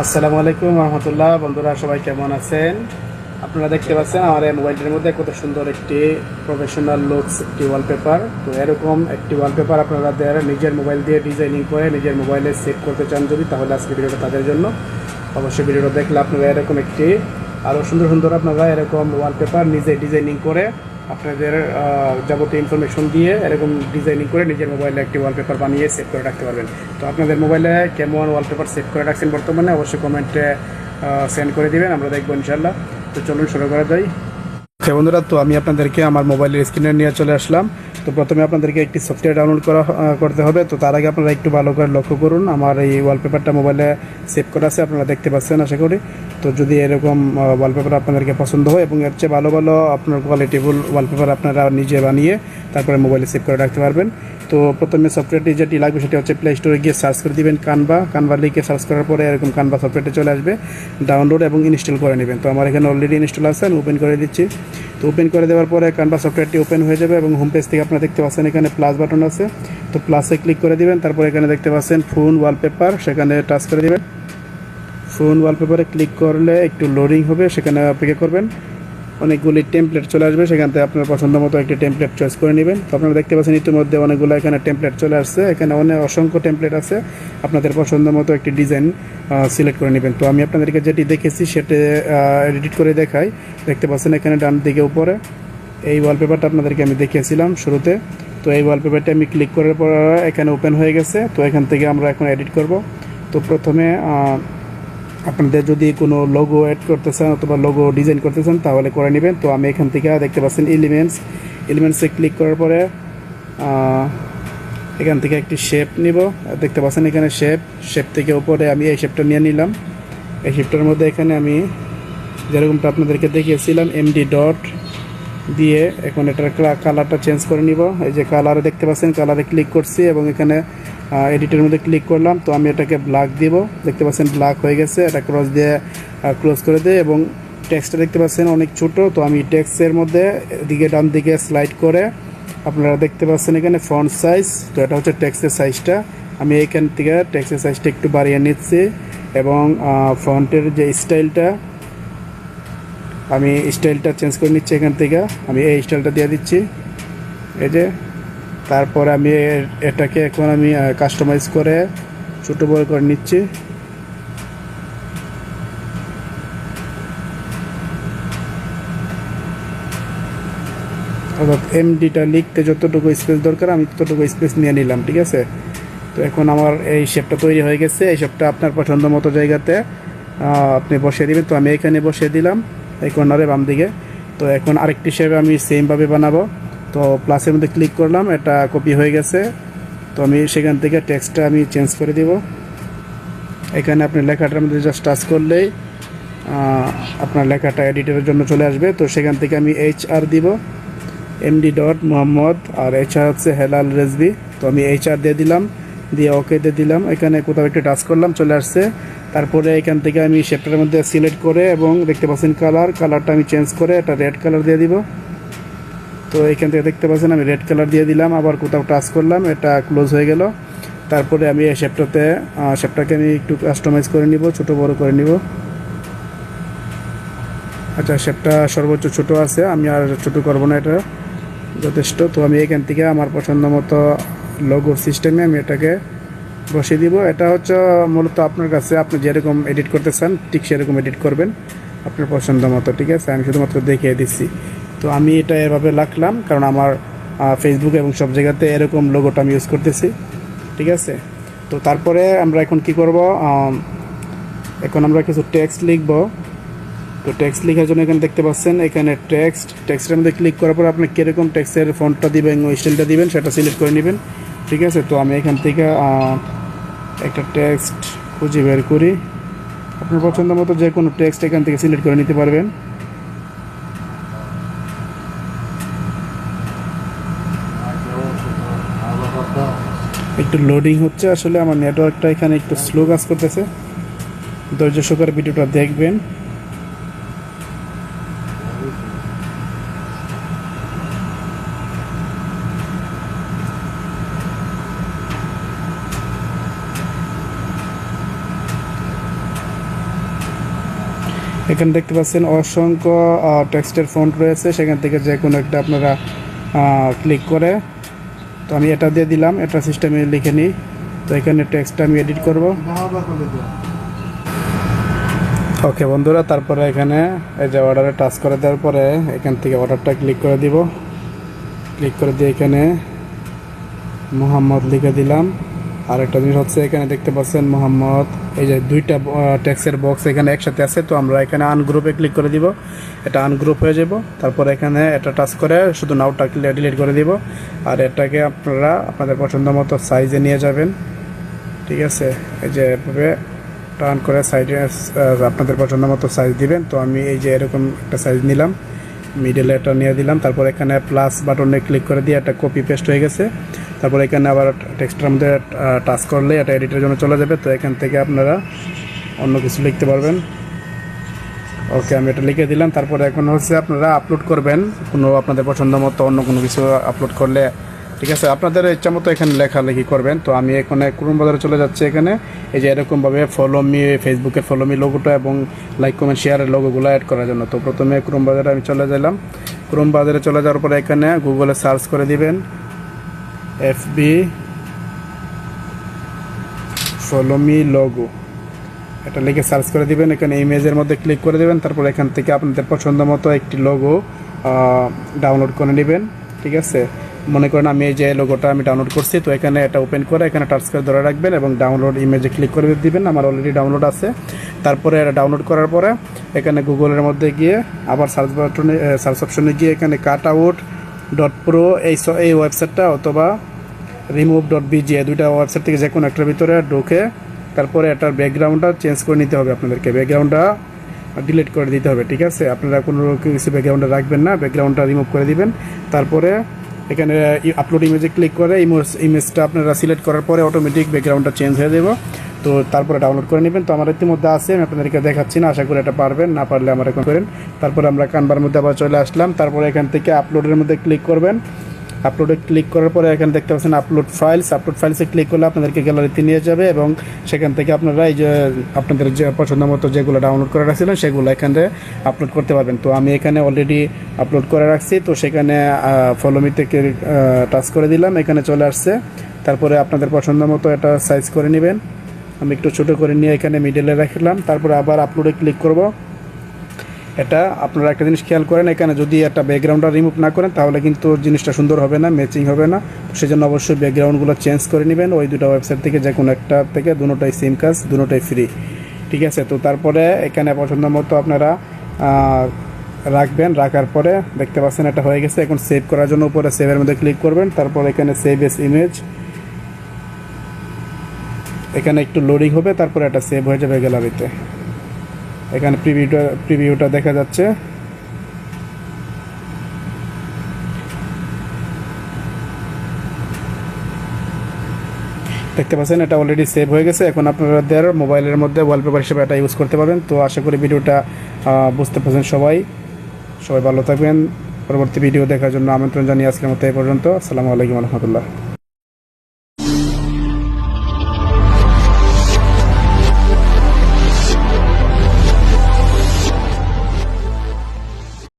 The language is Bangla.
আসসালামু আলাইকুম রহমতুল্লাহ। বন্ধুরা, সবাই কেমন আছেন? আপনারা দেখতে পাচ্ছেন আমার এই মোবাইলটির মধ্যে কত সুন্দর একটি প্রফেশনাল লুকস একটি ওয়ালপেপার তো এরকম একটি ওয়ালপেপার আপনারা নিজের মোবাইল দিয়ে ডিজাইনিং করে নিজের মোবাইলে সেভ করতে চান যদি, তাহলে আজকে ভিডিওটা তাদের জন্য। অবশ্যই ভিডিওটা দেখলে আপনারা এরকম একটি আরও সুন্দর সুন্দর আপনারা এরকম ওয়ালপেপার নিজে ডিজাইনিং করে আপনাদের যাবতীয় ইনফরমেশন দিয়ে এরকম ডিজাইনিং করে নিজের মোবাইলে একটি ওয়ালপেপার বানিয়ে সেভ করে রাখতে পারবেন। তো আপনাদের মোবাইলে কেমন ওয়ালপেপার সেভ করে রাখছেন বর্তমানে অবশ্যই কমেন্টে সেন্ড করে দিবেন, আমরা দেখব ইনশাল্লাহ তো চলুন শুরু করা যায় হ্যাঁ বন্ধুরা, তো আমি আপনাদেরকে আমার মোবাইলের স্ক্রিনে নিয়ে চলে আসলাম। তো প্রথমে আপনাদেরকে একটি সফটওয়্যার ডাউনলোড করা করতে হবে। তো তার আগে আপনারা একটু ভালো করে লক্ষ্য করুন। আমার এই ওয়ালপেপারটা মোবাইলে সেভ করা আছে, আপনারা দেখতে পাচ্ছেন, আশা করি। তো যদি এরকম ওয়ালপেপার আপনাদেরকে পছন্দ হয় এবং এর চেয়ে ভালো ভালো আপনার কোয়ালিটিফুল ওয়ালপেপার আপনারা নিজে বানিয়ে তারপরে মোবাইলে সেভ করে রাখতে পারবেন। তো প্রথমে সফটওয়্যারটি যেটি লাগবে সেটি হচ্ছে প্লে স্টোরে গিয়ে সার্চ করে দিবেন কানভা কানভা লিখে সার্চ করার পরে এরকম কানভা সফটওয়্যারটি চলে আসবে। ডাউনলোড এবং ইনস্টল করে নেবেন। তো আমার এখানে অলরেডি ইনস্টল আছে, আমি ওপেন করে দিচ্ছি। তো ওপেন করে দেওয়ার পরে কানভা সফটওয়্যারটি ওপেন হয়ে যাবে এবং হোম পেজ থেকে আপনারা দেখতে পাচ্ছেন এখানে প্লাস বাটন আছে। তো প্লাসে ক্লিক করে দিবেন, তারপর এখানে দেখতে পাচ্ছেন ফোন ওয়ালপেপার সেখানে টাচ করে দিবেন। ফোন ওয়ালপেপারে ক্লিক করলে একটু লোডিং হবে, সেখানে অপেক্ষা করবেন? অনেকগুলি টেমপ্লেট চলে আসবে, সেখান থেকে আপনার পছন্দ মতো একটি টেমপ্লেট চয়েস করে নেবেন। তো আপনারা দেখতে পাচ্ছেন ইতিমধ্যে অনেকগুলো এখানে টেমপ্লেট চলে আসছে। এখানে অনেক অসংখ্য টেমপ্লেট আছে। আপনাদের পছন্দ মতো একটি ডিজাইন সিলেক্ট করে নেবেন। তো আমি আপনাদেরকে যেটি দেখেছি, সেটি এডিট করে দেখাই। দেখতে পাচ্ছেন এখানে ডান দিকে উপরে। এই ওয়ালপেপারটা আপনাদেরকে আমি দেখিয়েছিলাম শুরুতে। তো এই ওয়ালপেপারটা আমি ক্লিক করার পর এখানে ওপেন হয়ে গেছে। তো এখান থেকে আমরা এখন এডিট করব। তো প্রথমে আপনাদের যদি কোনো লোগো অ্যাড করতে চান অথবা লোগো ডিজাইন করতে চান, তাহলে করে নেবেন। তো আমি এখান থেকে দেখতে পাচ্ছেন এলিমেন্টস এলিমেন্টসে ক্লিক করার পরে এখান থেকে একটি শেপ নিব। দেখতে পাচ্ছেন এখানে শেপ শেপ থেকে উপরে আমি এই শেপটা নিয়ে নিলাম। এই শেপটার মধ্যে এখানে আমি যেরকমটা আপনাদেরকে দেখিয়েছিলাম এমডি ডট দিয়ে এখন এটার কালারটা চেঞ্জ করে নিব। এই যে কালারে দেখতে পাচ্ছেন কালারে ক্লিক করছি এবং এখানে এডিটের মধ্যে ক্লিক করলাম, তো আমি এটাকে ব্ল্যাক দিব। দেখতে পাচ্ছেন ব্ল্যাক হয়ে গেছে, এটা ক্রস দিয়ে ক্লোজ করে দিই এবং টেক্সটটা দেখতে পাচ্ছেন অনেক ছোট, তো আমি টেক্সটের মধ্যে দিকে ডান দিকে স্লাইড করে, আপনারা দেখতে পাচ্ছেন এখানে ফ্রন্ট সাইজ তো এটা হচ্ছে টেক্সটের সাইজটা আমি এইখান থেকে টেক্সটের সাইজটা একটু বাড়িয়ে নিচ্ছি এবং ফ্রন্টের যে স্টাইলটা আমি স্টাইলটা চেঞ্জ করে নিচ্ছি এখান থেকে। আমি এই স্টাইলটা দিয়ে দিচ্ছি। এই যে তারপরে আমি এটাকে এখন আমি কাস্টমাইজ করে ছোটো বড় করে নিচ্ছি। অর্থাৎ এমডিটা লিখতে যতটুকু স্পেস দরকার, আমি ততটুকু স্পেস নিয়ে নিলাম, ঠিক আছে? তো এখন আমার এই শেপটা তৈরি হয়ে গেছে। এই শেপটা আপনার পছন্দ মতো জায়গাতে আপনি বসিয়ে দিবেন। তো আমি এখানে বসিয়ে দিলাম, এই কর্নারে বাম দিকে তো এখন আরেকটি শেপ আমি সেমভাবে বানাবো। তো প্লাসের মধ্যে ক্লিক করলাম, এটা কপি হয়ে গেছে। তো আমি সেখান থেকে টেক্সটটা আমি চেঞ্জ করে দিব। এখানে আপনি লেখাটার মধ্যে জাস্ট টাচ করলেই আপনার লেখাটা এডিটের জন্য চলে আসবে। তো সেখান থেকে আমি এইচ আর দিব। এমডি ডট মোহাম্মদ আর এইচ আর হচ্ছে হেলাল রেজবি তো আমি এইচ আর দিয়ে দিলাম, দিয়ে ওকে দিয়ে দিলাম। এখানে কোথাও একটু টাচ করলাম, চলে আসছে। তারপরে এখান থেকে আমি শেপটার মধ্যে সিলেক্ট করে এবং দেখতে পাচ্ছেন কালার কালারটা আমি চেঞ্জ করে এটা রেড কালার দিয়ে দিব। তো এখান থেকে দেখতে পাচ্ছেন, আমি রেড কালার দিয়ে দিলাম, আবার কোথাও টাচ করলাম, এটা ক্লোজ হয়ে গেল। তারপরে আমি এই শেপটাতে শেপটাকে আমি একটু কাস্টমাইজ করে নিব, ছোট, বড় করে নিব। আচ্ছা শেপটা সর্বোচ্চ ছোট আছে, আমি আর ছোট করব না এটা যথেষ্ট। তো আমি এখান থেকে আমার পছন্দ মতো লোগো সিস্টেমে আমি এটাকে বসিয়ে দিব। এটা হচ্ছে মূলত আপনার কাছে, আপনি যেরকম এডিট করতে চান, ঠিক সেরকম এডিট করবেন, আপনার পছন্দ মতো, ঠিক আছে? আমি শুধুমাত্র দেখিয়ে দিচ্ছি। তো আমি এটা এভাবে রাখলাম, কারণ আমার ফেসবুক এবং সব জায়গাতে এরকম লোগোটা আমি ইউজ করতেছি। ঠিক আছে? তো তারপরে আমরা এখন কি করব? এখন আমরা কিছু টেক্সট লিখব। তো টেক্সট লেখার জন্য এখানে দেখতে পাচ্ছেন, এখানে টেক্সট টেক্সটের মধ্যে ক্লিক করার পর আপনি কীরকম টেক্সটের ফন্টটা দিবেন, ওই স্টাইলটা দিবেন, সেটা সিলেক্ট করে নেবেন। ঠিক আছে? তো আমি এখান থেকে একটা টেক্সট খুঁজে বের করি। আপনার পছন্দ মতো যে কোনো টেক্সট এখান থেকে সিলেক্ট করে নিতে পারবেন। একটু লোডিং হচ্ছে। আসলে আমার নেটওয়ার্কটা এখানে একটু স্লো কাজ করতেছে। ধৈর্য সহকারে ভিডিওটা দেখবেন। এখানে দেখতে পাচ্ছেন অসংখ্য টেক্সটের ফন্ট রয়েছে। সেখান থেকে যে কোনো একটা আপনারা ক্লিক করে তো আমি এটা দিয়ে দিলাম, এটা সিস্টেমে লিখে নিই। তো এখানে টেক্সটটা আমি এডিট করব। ওকে বন্ধুরা, তারপরে এখানে এই যে অর্ডারে টাচ করে দেওয়ার পরে এখান থেকে অর্ডারটা ক্লিক করে দিব। ক্লিক করে দিয়ে এখানে মোহাম্মদ লিখে দিলাম। আর একটা জিনিস হচ্ছে এখানে দেখতে পাচ্ছেন মোহাম্মদ, এই যে দুইটা ট্যাক্সের বক্স এখানে একসাথে আছে, তো আমরা এখানে আনগ্রুপে ক্লিক করে দিব। এটা আনগ্রুপ হয়ে যাব, তারপর এখানে এটা টাচ করে শুধু নাওটা ডিলিট করে দিব। আর এটাকে আপনারা আপনাদের পছন্দ মতো সাইজে নিয়ে যাবেন। ঠিক আছে? এই যে এভাবে টার্ন করে সাইডে আপনাদের পছন্দ মতো সাইজ দিবেন। তো আমি এই যে এরকম একটা সাইজ নিলাম মিডলে এটা নিয়ে দিলাম। তারপর এখানে প্লাস বাটনে ক্লিক করে দিয়ে একটা কপি পেস্ট হয়ে গেছে। তারপর এখানে আবার টেক্সটের মধ্যে টাচ করলে এটা এডিটের জন্য চলে যাবে। তো এখান থেকে আপনারা অন্য কিছু লিখতে পারবেন। ওকে আমি এটা লিখে দিলাম। তারপরে এখন হচ্ছে আপনারা আপলোড করবেন। কোনো আপনাদের পছন্দ মতো অন্য কোনো কিছু আপলোড করলে, ঠিক আছে? আপনাদের ইচ্ছা মতো এখানে লেখালেখি করবেন। তো আমি এখানে ক্রোম বাজারে চলে যাচ্ছি এখানে। এই যে এরকমভাবে ফলো মি ফেসবুকে ফলো মি লোগোটা এবং লাইক কমেন্ট শেয়ারের লোগোগুলো অ্যাড করার জন্য। তো প্রথমে ক্রোম বাজারে আমি চলে গেলাম। ক্রোম বাজারে চলে যাওয়ার পরে এখানে গুগলে সার্চ করে দিবেন। এফবি ফলো মি লোগো এটা লিখে সার্চ করে দিবেন, এখানে ইমেজের মধ্যে ক্লিক করে দিবেন, তারপর এখান থেকে আপনাদের পছন্দ মতো একটি লোগো ডাউনলোড করে নেবেন, ঠিক আছে? মনে করেন আমি এই যে লোগোটা আমি ডাউনলোড করছি, তো এখানে এটা ওপেন করে এখানে টাচ করে ধরে রাখবেন এবং ডাউনলোড ইমেজে ক্লিক করে দিবেন, আমার অলরেডি ডাউনলোড আছে। তারপরে এটা ডাউনলোড করার পরে এখানে গুগলের মধ্যে গিয়ে আবার সার্চ বাটনে সার্চ অপশনে গিয়ে এখানে কাট আউট ডট প্রো এই এই ওয়েবসাইটটা অথবা রিমুভ ডট বিজি দুইটা ওয়েবসাইট থেকে যে কোনো একটার ভিতরে ঢুকে তারপরে এটার ব্যাকগ্রাউন্ডটা চেঞ্জ করে নিতে হবে আপনাদেরকে। ব্যাকগ্রাউন্ডটা ডিলিট করে দিতে হবে, ঠিক আছে? আপনারা কোনো কিছু ব্যাকগ্রাউন্ডে রাখবেন না ব্যাকগ্রাউন্ডটা রিমুভ করে দিবেন। তারপরে এখানে আপলোড ইমেজে ক্লিক করে ইমেজ ইমেজটা আপনারা সিলেক্ট করার পরে অটোমেটিক ব্যাকগ্রাউন্ডটা চেঞ্জ হয়ে যাবে। তো তারপরে ডাউনলোড করে নেবেন। তো আমার ইতিমধ্যে আছে, আমি আপনাদেরকে দেখাচ্ছি না, আশা করি এটা পারবেন, না পারলে আমার এখন করেন। তারপরে আমরা কানবার মধ্যে আবার চলে আসলাম। তারপরে এখান থেকে আপলোডের মধ্যে ক্লিক করবেন। আপলোডে ক্লিক করার পরে এখানে দেখতে পাচ্ছেন আপলোড ফাইলস আপলোড ফাইলসে ক্লিক করলে আপনাদেরকে গ্যালারিতে নিয়ে যাবে এবং সেখান থেকে আপনারা এই যে, আপনাদের যে পছন্দ মতো যেগুলো ডাউনলোড করে রাখছিলেন সেগুলো এখানে আপলোড করতে পারবেন। তো আমি এখানে অলরেডি আপলোড করে রাখছি। তো সেখানে ফলোমি থেকে টাচ করে দিলাম। এখানে চলে আসছে। তারপরে আপনাদের পছন্দ মতো এটা সাইজ করে নেবেন। আমি একটু ছোটো করে নিয়ে এখানে মিডলে রাখলাম, তারপরে আবার আপলোডে ক্লিক করব। এটা আপনারা একটা জিনিস খেয়াল করেন, এখানে যদি একটা ব্যাকগ্রাউন্ডটা রিমুভ না করেন, তাহলে কিন্তু জিনিসটা সুন্দর হবে না ম্যাচিং হবে না। সেজন্য অবশ্যই ব্যাকগ্রাউন্ডগুলো চেঞ্জ করে নেবেন, ওই দুটো ওয়েবসাইট থেকে যে কোনো একটা থেকে দুটোটাই সিম কাজ দুটোটাই ফ্রি ঠিক আছে? তো তারপরে এখানে পছন্দ মতো আপনারা রাখবেন, রাখার পরে দেখতে পাচ্ছেন এটা হয়ে গেছে। এখন সেভ করার জন্য উপরে সেভের মধ্যে ক্লিক করবেন, তারপর এখানে সেভ এস ইমেজ এখানে একটু লোডিং হবে, তারপরে এটা সেভ হয়ে যাবে গ্যালারিতে এখানে প্রিভিউটা প্রিভিউটা দেখা যাচ্ছে। দেখতে পাচ্ছেন, এটা অলরেডি সেভ হয়ে গেছে। এখন আপনাদের মোবাইলের মধ্যে ওয়ালপেপার হিসেবে এটা ইউজ করতে পারবেন। তো আশা করি ভিডিওটা বুঝতে পারছেন সবাই। সবাই ভালো থাকবেন। পরবর্তী ভিডিও দেখার জন্য আমন্ত্রণ জানিয়ে আজকের মতো এই পর্যন্ত। আসসালামু আলাইকুম রহমতুল্লাহ।